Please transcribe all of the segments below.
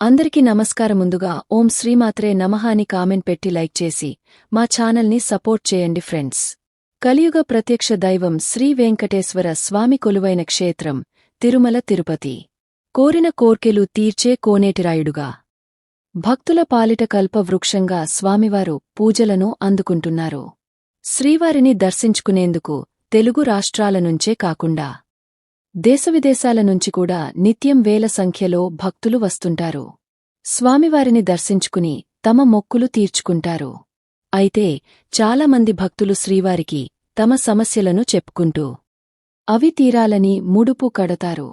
అందరికీ నమస్కారం ముందుగా ఓం శ్రీమాత్రే నమః అని కామెంట్ పెట్టి లైక్ చేసి మా ఛానల్ని సపోర్ట్ చేయండి ఫ్రెండ్స్. కలియుగ ప్రత్యక్ష దైవం శ్రీ వెంకటేశ్వర స్వామి కొలువైన క్షేత్రం తిరుమల తిరుపతి. కోరిన కోర్కెలు తీర్చే కోనేటిరాయుడుగా. భక్తుల పాలిట కల్పవృక్షంగా స్వామివారు పూజలను అందుకుంటున్నారు. శ్రీవారిని దర్శించుకునేందుకు తెలుగు రాష్ట్రాల నుంచే కాకుండా దేశవిదేశాల నుంచి కూడా నిత్యం వేల సంఖ్యలో భక్తులు వస్తుంటారు. స్వామివారిని దర్శించుకుని తమ మొక్కులు తీర్చుకుంటారు. అయితే చాలామంది భక్తులు శ్రీవారికి తమ సమస్యలను చెప్పుకుంటూ అవి తీరాలని ముడుపు కడతారు.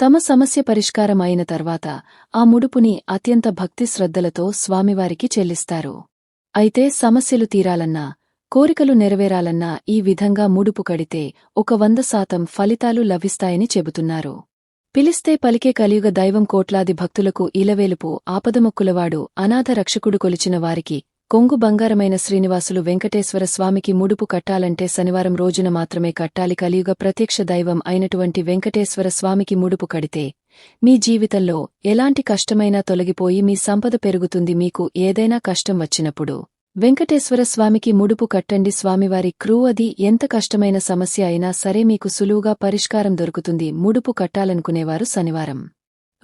తమ సమస్య పరిష్కారం అయిన తర్వాత ఆ ముడుపుని అత్యంత భక్తి శ్రద్ధలతో స్వామివారికి చెల్లిస్తారు. అయితే సమస్యలు తీరాలన్నా కోరికలు నెరవేరాలన్నా ఈ విధంగా ముడుపు కడితే ఒక వంద శాతం ఫలితాలు లభిస్తాయని చెబుతున్నారు. పిలిస్తే పలికే కలియుగ దైవం కోట్లాది భక్తులకు ఇలవేలుపు ఆపదమొక్కులవాడు అనాథ రక్షకుడు కొలిచిన వారికి కొంగు బంగారమైన శ్రీనివాసులు వెంకటేశ్వర స్వామికి ముడుపు కట్టాలంటే శనివారం రోజున మాత్రమే కట్టాలి కలియుగ ప్రత్యక్ష దైవం అయినటువంటి వెంకటేశ్వర స్వామికి ముడుపు కడితే మీ జీవితంలో ఎలాంటి కష్టమైనా తొలగిపోయి మీ సంపద పెరుగుతుంది మీకు ఏదైనా కష్టం వచ్చినప్పుడు. వెంకటేశ్వర స్వామికి ముడుపు కట్టండి స్వామివారి క్రూ అది ఎంత కష్టమైన సమస్య అయినా సరే మీకు సులువుగా పరిష్కారం దొరుకుతుంది. ముడుపు కట్టాలనుకునేవారు శనివారం.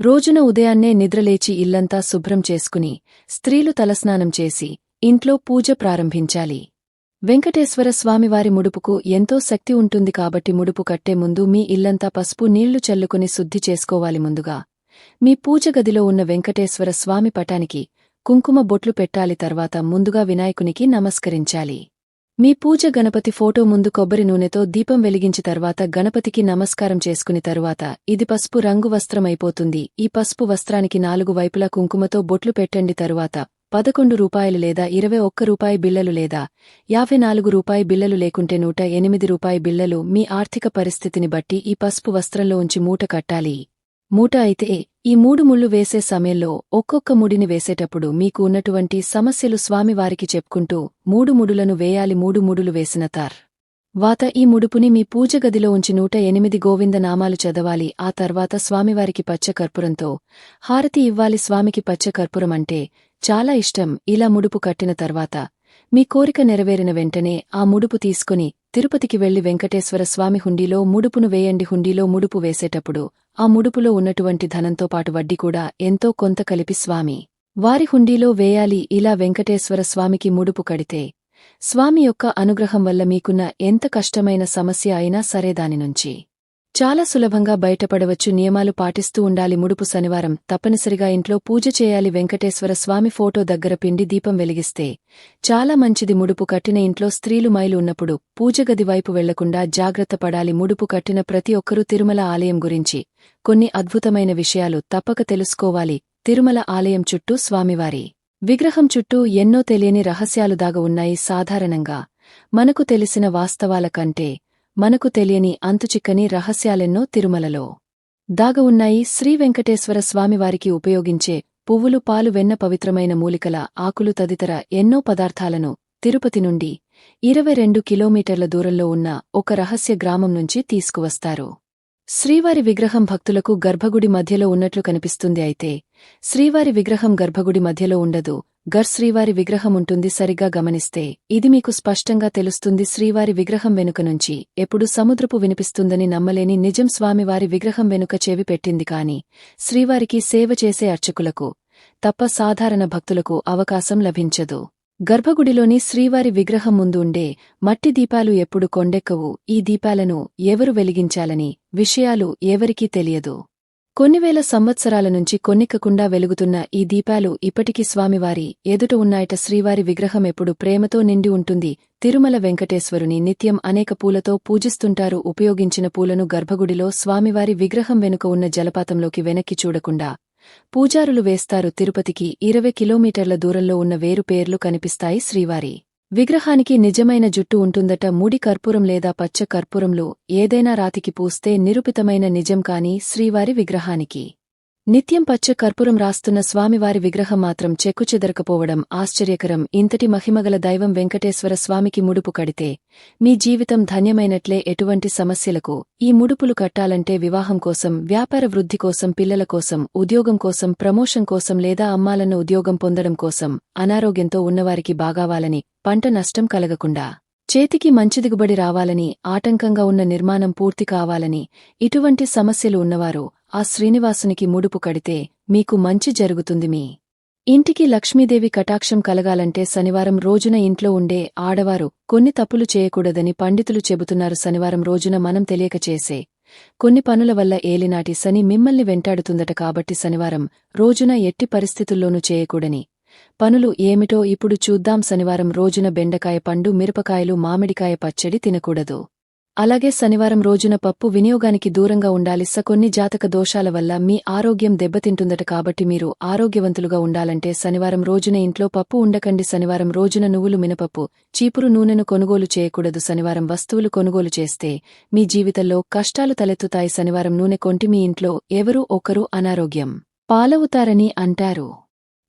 రోజున ఉదయాన్నే నిద్రలేచి ఇల్లంతా శుభ్రం చేసుకుని స్త్రీలు తలస్నానం చేసి ఇంట్లో పూజ ప్రారంభించాలి. వెంకటేశ్వర స్వామివారి ముడుపుకు ఎంతో శక్తి ఉంటుంది కాబట్టి ముడుపు కట్టే ముందు మీ ఇల్లంతా పసుపు నీళ్ళు చల్లుకుని శుద్ధి చేసుకోవాలి ముందుగా. మీ పూజ గదిలో ఉన్న వెంకటేశ్వర స్వామి పటానికి కుంకుమ బొట్లు పెట్టాలి తర్వాత ముందుగా వినాయకునికి నమస్కరించాలి. మీ పూజ గణపతి ఫోటో ముందు కొబ్బరి నూనెతో దీపం వెలిగించి తర్వాత గణపతికి నమస్కారం చేసుకుని తరువాత ఇది పసుపు రంగు వస్త్రమైపోతుంది. ఈ పసుపు వస్త్రానికి నాలుగు వైపులా కుంకుమతో బొట్లు పెట్టండి తరువాత పదకొండు రూపాయలు లేదా ఇరవై ఒక్క రూపాయి బిళ్ళలు లేదా యాభై నాలుగు రూపాయి బిళ్ళలు లేకుంటే నూట ఎనిమిది రూపాయి బిళ్ళలు మీ ఆర్థిక పరిస్థితిని బట్టి ఈ పసుపు వస్త్రంలో ఉంచి మూట కట్టాలి. మూట అయితే ఈ మూడు ముళ్ళు వేసే సమయంలో ఒక్కొక్క ముడిని వేసేటప్పుడు మీకు ఉన్నటువంటి సమస్యలు స్వామివారికి చెప్పుకుంటూ మూడు ముడులను వేయాలి మూడు ముడులు వేసిన తార్. వాత ఈ ముడుపుని మీ పూజగదిలో ఉంచి నూట ఎనిమిది గోవింద నామాలు చదవాలి ఆ తర్వాత స్వామివారికి పచ్చ కర్పూరంతో హారతి ఇవ్వాలి. స్వామికి పచ్చ కర్పూరం అంటే చాలా ఇష్టం ఇలా ముడుపు కట్టిన తర్వాత మీ కోరిక నెరవేరిన వెంటనే ఆ ముడుపు తీసుకుని తిరుపతికి వెళ్ళి వెంకటేశ్వర స్వామి హుండీలో ముడుపును వేయండి హుండీలో ముడుపు వేసేటప్పుడు ఆ ముడుపులో ఉన్నటువంటి ధనంతో పాటు వడ్డీ కూడా ఎంతో కొంత కలిపి స్వామి. వారి హుండీలో వేయాలి ఇలా వెంకటేశ్వర స్వామికి ముడుపు కడితే స్వామి యొక్క అనుగ్రహం వల్ల మీకున్న ఎంత కష్టమైన సమస్య అయినా సరే దానినుంచి చాలా సులభంగా బయటపడవచ్చు. నియమాలు పాటిస్తూ ఉండాలి. ముడుపు శనివారం. తప్పనిసరిగా ఇంట్లో పూజ చేయాలి. వెంకటేశ్వర స్వామి ఫోటో దగ్గర పిండి దీపం వెలిగిస్తే చాలా మంచిది. ముడుపు కట్టిన ఇంట్లో స్త్రీలు మైలు ఉన్నప్పుడు పూజగది వైపు వెళ్ళకుండా జాగ్రత్త పడాలి. ముడుపు కట్టిన ప్రతి ఒక్కరూ తిరుమల ఆలయం గురించి కొన్ని అద్భుతమైన విషయాలు తప్పక తెలుసుకోవాలి. తిరుమల ఆలయం చుట్టూ స్వామివారి విగ్రహం చుట్టూ ఎన్నో తెలియని రహస్యాలు దాగ ఉన్నాయి. సాధారణంగా మనకు తెలిసిన వాస్తవాల కంటే మనకు తెలియని అంతుచిక్కని రహస్యాలెన్నో తిరుమలలో. దాగవున్నాయి శ్రీ వెంకటేశ్వర స్వామివారికి ఉపయోగించే పువ్వులు పాలు వెన్న పవిత్రమైన మూలికల ఆకులు తదితర ఎన్నో పదార్థాలను తిరుపతి నుండి ఇరవై రెండు కిలోమీటర్ల దూరంలో ఉన్న ఒక రహస్య గ్రామం నుంచి తీసుకువస్తారు. శ్రీవారి విగ్రహం భక్తులకు గర్భగుడి మధ్యలో ఉన్నట్లు కనిపిస్తుంది అయితే శ్రీవారి విగ్రహం గర్భగుడి మధ్యలో ఉండదు గర్ శ్రీవారి విగ్రహముంటుంది సరిగా గమనిస్తే ఇది మీకు స్పష్టంగా తెలుస్తుంది శ్రీవారి విగ్రహం వెనుక నుంచి. ఎప్పుడు సముద్రపు వినిపిస్తుందని నమ్మలేని నిజం స్వామివారి విగ్రహం వెనుక చెవి పెట్టింది కాని శ్రీవారికి సేవ చేసే అర్చకులకు తప్ప సాధారణ భక్తులకు అవకాశం లభించదు. గర్భగుడిలోని శ్రీవారి విగ్రహం ముందు ఉండే మట్టి దీపాలు ఎప్పుడు కొండెక్కవు ఈ దీపాలను ఎవరు వెలిగించాలని విషయాలు ఎవరికీ తెలియదు. కొన్ని వేల సంవత్సరాల నుంచి కొన్నిక్కకుండా వెలుగుతున్న ఈ దీపాలు ఇప్పటికీ స్వామివారి ఎదుట ఉన్నాయట శ్రీవారి విగ్రహం ఎప్పుడు ప్రేమతో నిండి ఉంటుంది. తిరుమల వెంకటేశ్వరుని నిత్యం అనేక పూలతో పూజిస్తుంటారు. ఉపయోగించిన పూలను గర్భగుడిలో స్వామివారి విగ్రహం వెనుక ఉన్న జలపాతంలోకి వెనక్కి చూడకుండా పూజారులు వేస్తారు. తిరుపతికి ఇరవై కిలోమీటర్ల దూరంలో ఉన్న వేరు పేర్లు కనిపిస్తాయి శ్రీవారి. విగ్రహానికి నిజమైన జుట్టు ఉంటుందట. ముడి కర్పూరం లేదా పచ్చ కర్పూరంలో ఏదైనా రాతికి పూస్తే నిరూపితమైన నిజం కాని శ్రీవారి విగ్రహానికి. నిత్యం పచ్చ కర్పూరం రాస్తున్న స్వామివారి విగ్రహం మాత్రం చెక్కుచెదరకపోవడం ఆశ్చర్యకరం. ఇంతటి మహిమగల దైవం వెంకటేశ్వర స్వామికి ముడుపు కడితే మీ జీవితం ధన్యమైనట్లే ఎటువంటి సమస్యలకు. ఈ ముడుపులు కట్టాలంటే వివాహం కోసం వ్యాపార వృద్ధి కోసం పిల్లల కోసం ఉద్యోగం కోసం ప్రమోషన్ కోసం లేదా అమ్మాలన్న ఉద్యోగం పొందడం కోసం అనారోగ్యంతో ఉన్నవారికి బాగావాలని పంట నష్టం కలగకుండా. చేతికి మంచి దిగుబడి రావాలని ఆటంకంగా ఉన్న నిర్మాణం పూర్తి కావాలని ఇటువంటి సమస్యలు ఉన్నవారు ఆ శ్రీనివాసునికి ముడుపు కడితే మీకు మంచి జరుగుతుంది మీ ఇంటికి లక్ష్మీదేవి కటాక్షం కలగాలంటే శనివారం రోజున ఇంట్లో ఉండే ఆడవారు కొన్ని తప్పులు చేయకూడదని పండితులు చెబుతున్నారు. శనివారం రోజున మనం తెలియక చేసే కొన్ని పనుల వల్ల ఏలినాటి శని మిమ్మల్ని వెంటాడుతుందట కాబట్టి శనివారం రోజున ఎట్టి పరిస్థితుల్లోనూ చేయకూడని పనులు ఏమిటో ఇప్పుడు చూద్దాం. శనివారం రోజున బెండకాయ పండు మిరపకాయలు మామిడికాయ పచ్చడి తినకూడదు. అలాగే శనివారం రోజున పప్పు వినియోగానికి దూరంగా ఉండాలి. స కొన్ని జాతక దోషాల వల్ల మీ ఆరోగ్యం దెబ్బతింటుందట కాబట్టి మీరు ఆరోగ్యవంతులుగా ఉండాలంటే శనివారం రోజున ఇంట్లో పప్పు ఉండకండి. శనివారం రోజున నువ్వులు మినపప్పు చీపురు నూనెను కొనుగోలు చేయకూడదు. శనివారం వస్తువులు కొనుగోలు చేస్తే మీ జీవితంలో కష్టాలు తలెత్తుతాయి. శనివారం నూనె కొంటి మీ ఇంట్లో ఎవరూ ఒకరు అనారోగ్యం. పాలవుతారని అంటారు.